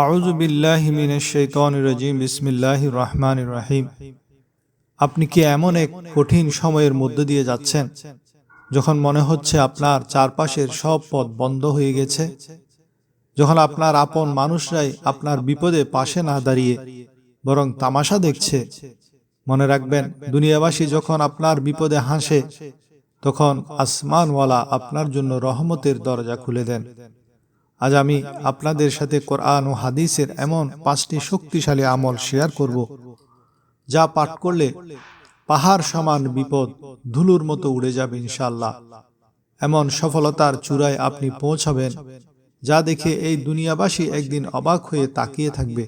আউযু বিল্লাহি মিনাশ শাইতানির রাজিম, বিসমিল্লাহির রহমানির রহিম। আপনি কি এমন এক কঠিন সময়ের মধ্য দিয়ে যাচ্ছেন, যখন মনে হচ্ছে আপনার চারপাশের সব পথ বন্ধ হয়ে গেছে? যখন আপনার আপন মানুষরাই আপনার বিপদে পাশে না দাঁড়িয়ে বরং তামাশা দেখছে? মনে রাখবেন, দুনিয়াবাসী যখন আপনার বিপদে হাসে, তখন আসমানওয়ালা আপনার জন্য রহমতের দরজা খুলে দেন। আজ আমি আপনাদের সাথে কোরআন ও হাদিসের এমন পাঁচটি শক্তিশালী আমল শেয়ার করব, যা পাঠ করলে পাহাড় সমান বিপদ ধুলুর মতো উড়ে যাবে ইনশাল্লাহ এমন সফলতার চূড়ায় আপনি পৌঁছাবেন, যা দেখে এই দুনিয়াবাসী একদিন অবাক হয়ে তাকিয়ে থাকবে।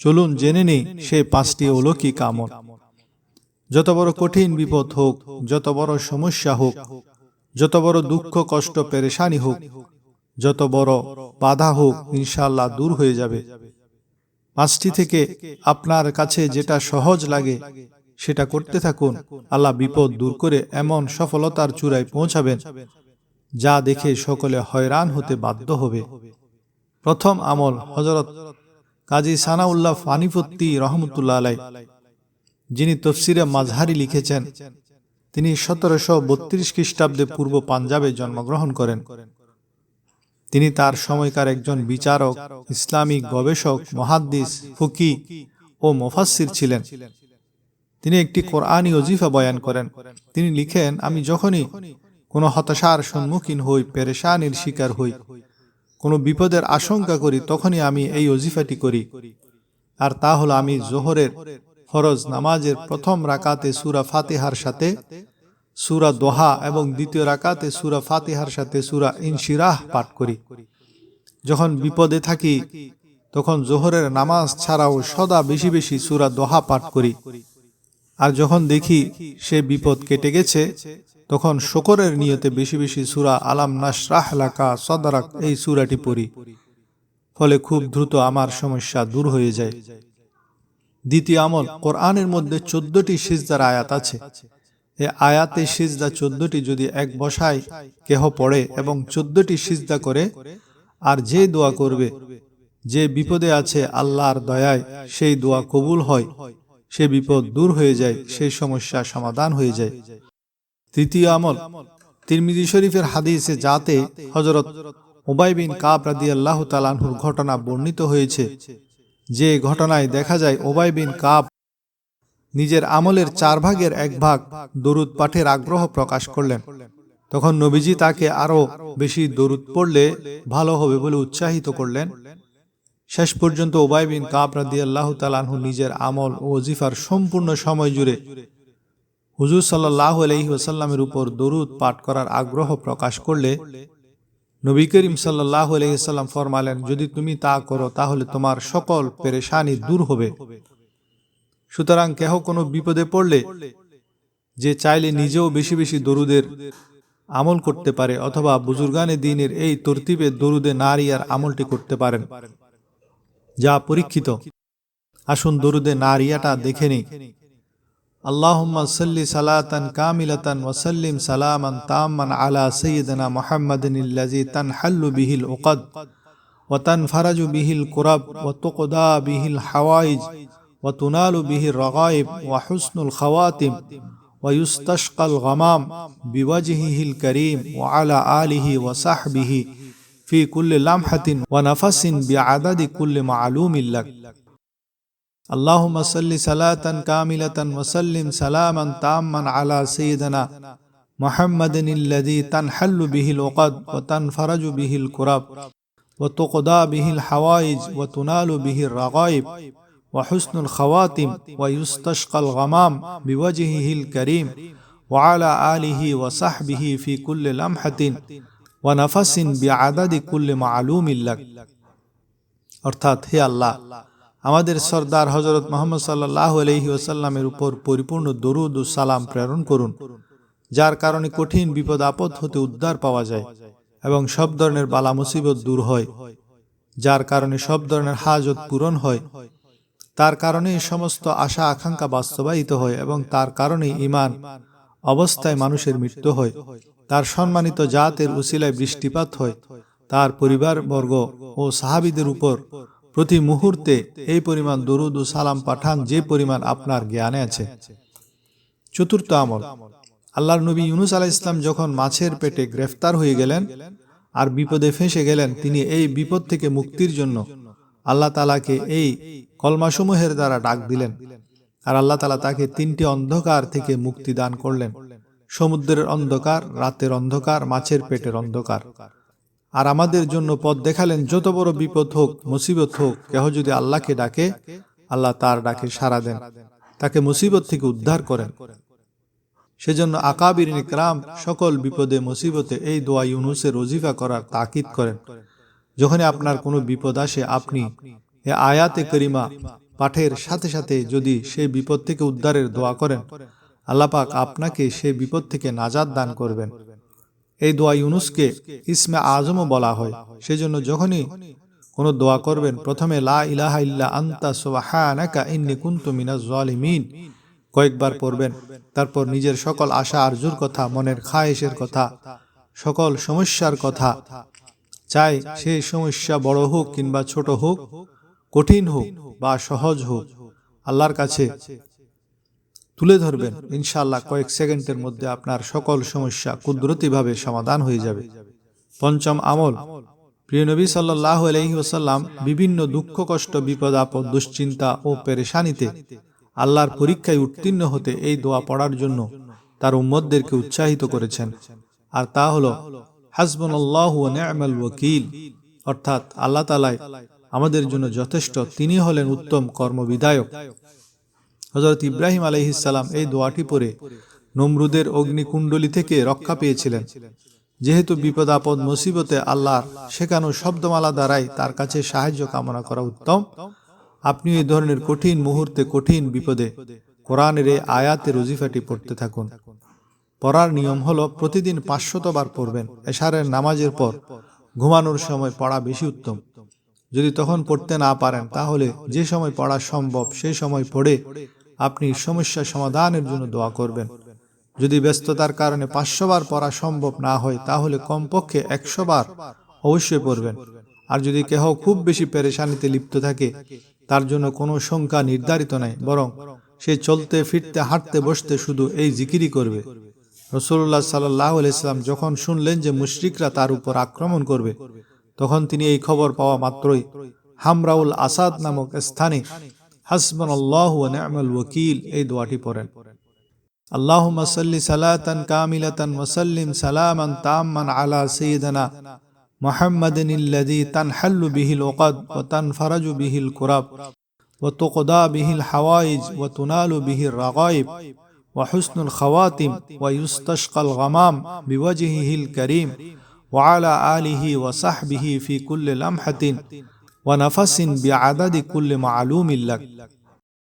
চলুন জেনে নেই সেই পাঁচটি অলৌকিক আমল। যত বড় কঠিন বিপদ হোক, যত বড় সমস্যা হোক, যত বড় দুঃখ, কষ্ট, পেরেশানি হোক যত বড় বাধা হোক ইনশাল্লাহ দূর হয়ে যাবে। পাঁচটি থেকে আপনার কাছে যেটা সহজ লাগে, সেটা করতে থাকুন। আল্লাহ বিপদ দূর করে এমন সফলতার চূড়ায় পৌঁছাবেন, যা দেখে সকলে হয়রান হতে বাধ্য হবে। প্রথম আমল হজরত কাজী সানাউল্লাহ ফানিফত্তি রহমতুল্লাহ আলাই যিনি তফসিরে মাঝহারি লিখেছেন। তিনি সতেরোশো বত্রিশ খ্রিস্টাব্দে পূর্ব পাঞ্জাবে জন্মগ্রহণ করেন। তিনি তার সময়কার একজন বিচারক ইসলামিক গবেষক, মহাদ্দিস, ফুকি ও মোফাসির ছিলেন। তিনি একটি কোরআনী অজিফা বয়ান করেন। তিনি লিখেন, আমি যখনই কোনো হতাশার সম্মুখীন হই, পেরেশানির শিকার হই। কোনো বিপদের আশঙ্কা করি, তখনই আমি এই অজিফাটি করি। আর তা হলো আমি জোহরের ফরজ নামাজের প্রথম রাকাতে সুরা ফাতেহার সাথে সুরা দোহা এবং দ্বিতীয় রাকাতে সুরা ফাতেহার সাথে সুরা ইনশিরাহ পাঠ করি। যখন বিপদে থাকি, তখন জোহরের নামাজ ছাড়াও সদা বেশি বেশি সুরা দোহা পাঠ করি। আর যখন দেখি সে বিপদ কেটে গেছে, তখন শকরের নিয়তে বেশি বেশি সুরা আলাম নাসরাহ লাকা সদারাক এই সুরাটি পড়ি। ফলে খুব দ্রুত আমার সমস্যা দূর হয়ে যায়। দ্বিতীয় আমল কোরআনের মধ্যে চোদ্দটি সিজদার আয়াত আছে। এ আয়াতে সিজদা চোদ্দটি যদি এক বসায় কেহ পড়ে এবং চোদ্দটি সিজদা করে, আর যে দোয়া করবে, যে বিপদে আছে আল্লাহর দয়ায় সেই দোয়া কবুল হয়, সে বিপদ দূর হয়ে যায় সেই সমস্যা সমাধান হয়ে যায়। তৃতীয় আমল, তিরমিজি শরীফের হাদিসে যাতে হজরত ওবাই বিন কাব রাদি আল্লাহ তালানহুর ঘটনা বর্ণিত হয়েছে। যে ঘটনায় দেখা যায় ওবাই বিন কাব নিজের আমলের চার ভাগের এক ভাগ দরুদ পাঠের আগ্রহ প্রকাশ করলেন। তখন নবীজি তাকে আরও বেশি দরুদ পড়লে ভালো হবে বলে উৎসাহিত করলেন। শেষ পর্যন্ত ওবাই বিন কাব রাদি আল্লাহ তালানহু নিজের আমল ও ওজিফার সম্পূর্ণ সময় জুড়ে হুজুর সাল্লাহ আলহি ওসাল্লামের উপর দরুদ পাঠ করার আগ্রহ প্রকাশ করলে নবী করিম সাল্লাহ আলহিসাল্লাম ফরমালেন, যদি তুমি তা করো, তাহলে তোমার সকল পেরেশানি দূর হবে। সুতরাং কেহ কোনো বিপদে পড়লে যে চাইলে নিজেও বেশি বেশি দরুদের আমল করতে পারে অথবা বুজুর্গানে দিনের এই তরতিবে দরুদে নারী আর আমলটি করতে পারেন। যা পরীক্ষিত। আসুন দরুদে নারিয়াটা দেখে নি আল্লাহম্মা সাল্লি সালাতান কামিলাতান ওয়াসাল্লিম সালামান তাম্মান আলা সৈয়দনা মোহাম্মদিন ইল্লাজি তান বিহিল ওকদ ওয়াতান ফারাজু বিহিল কোরাব ওয়া তোকদা বিহিল হাওয়াইজ وتنال به الرغائب وحسن الخواتم ويستشقى الغمام بوجهه الكريم وعلى آله وصحبه في كل لمحة ونفس بعدد كل معلوم لك. اللهم صل صلاة كاملة وسلم سلاما تاما على سيدنا محمد الذي تنحل به العقد وتنفرج به الكرب وتقضى به الحوائج وتنال به الرغائب وحسن الخواتم ويستشقى الغمام بوجهه الكريم وعلى آله وصحبه في كل لمحة ونفس بعدد كل معلوم لك অর্থাৎ হে আল্লাহ আমাদের সর্দার হজরত মোহাম্মদ সাল্লাহ আলহি ওসাল্লামের উপর পরিপূর্ণ দরুদ ও সালাম প্রেরণ করুন যার কারণে কঠিন বিপদ আপদ হতে উদ্ধার পাওয়া যায় এবং সব ধরনের বালা মুসিবত দূর হয় যার কারণে সব ধরনের হাজত পূরণ হয় তার কারণে সমস্ত আশা আকাঙ্ক্ষা বাস্তবায়িত হয় এবং তার কারণে ইমান অবস্থায় মানুষের মৃত্যু হয়। তার সম্মানিত জাতের উসিলায় বৃষ্টিপাত হয়। তার পরিবারবর্গ ও সাহাবিদের উপর প্রতি মুহূর্তে এই পরিমাণ দরুদ ও সালাম পাঠান যে পরিমাণ আপনার জ্ঞানে আছে। চতুর্থ আমল, আল্লাহর নবী ইউনুস আলাহ ইসলাম যখন মাছের পেটে গ্রেফতার হয়ে গেলেন আর বিপদে ফেঁসে গেলেন, তিনি এই বিপদ থেকে মুক্তির জন্য আল্লাহ তালাকে এই কলমাসমূহের দ্বারা ডাক দিলেন। আর আল্লাহ তালা তাকে তিনটি অন্ধকার থেকে মুক্তি দান করলেন। সমুদ্রের অন্ধকার, রাতের অন্ধকার, মাছের পেটের অন্ধকার। আর আমাদের জন্য পথ দেখালেন, যত বড় বিপদ হোক, মুসিবত হোক, কেহ যদি আল্লাহকে ডাকে, আল্লাহ তার ডাকে সাড়া দেন। তাকে মুসিবত থেকে উদ্ধার করেন। সেজন্য আকাবির ইকরাম সকল বিপদে, মুসিবতে এই দোয়া ইউনুসের ওজিফা করার তাকিদ করেন। যখনই আপনার কোনো বিপদ আসে, আপনি এ আয়াতে করিমা পাঠের সাথে সাথে যদি সেই বিপদ থেকে উদ্ধারের দোয়া করেন আল্লাপাক আপনাকে সেই বিপদ থেকে নাজাদ দান করবেন। এই দোয়া ইউনুসকে ইসমে আজমও বলা হয়। সেজন্য যখনই কোনো দোয়া করবেন, প্রথমে লা ইলাহা ইল্লা আন্তা সুবহানাকা ইন্নী কুনতু মিনাজ জালিমিন কয়েকবার পড়বেন। তারপর নিজের সকল আশা, আরজুর কথা, মনের খায়েশের কথা, সকল সমস্যার কথা চাই সেই সমস্যা বড় হোক কিংবা ছোট হোক, কঠিন হোক বা সহজ হোক, আল্লাহর কাছে তুলে ধরবেন। ইনশাআল্লাহ কয়েক সেকেন্ডের মধ্যে আপনার সকল সমস্যা কুদরতিভাবে সমাধান হয়ে যাবে। পঞ্চম আমল, প্রিয় নবী সাল্লাহ আলহি ওসাল্লাম বিভিন্ন দুঃখ, কষ্ট, বিপদ, আপদ, দুশ্চিন্তা ও পেরেশানিতে আল্লাহর পরীক্ষায় উত্তীর্ণ হতে এই দোয়া পড়ার জন্য তার উম্মদদেরকে উৎসাহিত করেছেন। আর তা হল হাসবন আল্লাহ ওয়াকিল। অর্থাৎ আল্লাহ তালায় আমাদের জন্য যথেষ্ট, তিনি হলেন উত্তম কর্মবিধায়ক। হজরত ইব্রাহিম আলহিসাল্লাম এই দোয়াটি পরে নমরুদের অগ্নিকুণ্ডলী থেকে রক্ষা পেয়েছিলেন। যেহেতু বিপদ, আপদ, মুসিবতে আল্লাহর শেখানো শব্দমালা দ্বারাই তার কাছে সাহায্য কামনা করা উত্তম, আপনি এই ধরনের কঠিন মুহূর্তে কঠিন বিপদে কোরআনের এই আয়াতের রজিফাটি পড়তে থাকুন। পড়ার নিয়ম হলো প্রতিদিন পাঁচশতবার পড়বেন, এশারের নামাজের পর। ঘুমানোর সময় পড়া বেশি উত্তম। যদি তখন পড়তে না পারেন, তাহলে যে সময় পড়া সম্ভব সেই সময় পড়ে আপনি সমস্যা সমাধানের জন্য দোয়া করবেন। যদি ব্যস্ততার কারণে পাঁচশো বার পড়া সম্ভব না হয়, তাহলে কমপক্ষে একশো বার অবশ্যই পড়বেন। আর যদি কেহ খুব বেশি পেরেশানিতে লিপ্ত থাকে, তার জন্য কোনো সংখ্যা নির্ধারিত নাই, বরং সে চলতে, ফিরতে, হাঁটতে, বসতে শুধু এই জিকিরি করবে। রসুল্লাহ সাল্লাহ আলাইসাল্লাম যখন শুনলেন যে মুশরিকরা তার উপর আক্রমণ করবে তখন তিনি এই খবর পাওয়া মাত্রই হামরাউল আসাদ নামক স্থানে হাসবান আল্লাহ নেমল ওকিল এই দোয়াটি পড়েন اللهم صل صلاة كاملة وسلم سلاما تاما على سيدنا محمد الذي تنحل به العقد وتنفرج به الكرب وتقضى به الحوائج وتنال به الرغائب وحسن الخواتم ويستشقى الغمام بوجهه الكريم وعلى آله وصحبه في كل لمحة ونفس بعدد كل معلوم لك.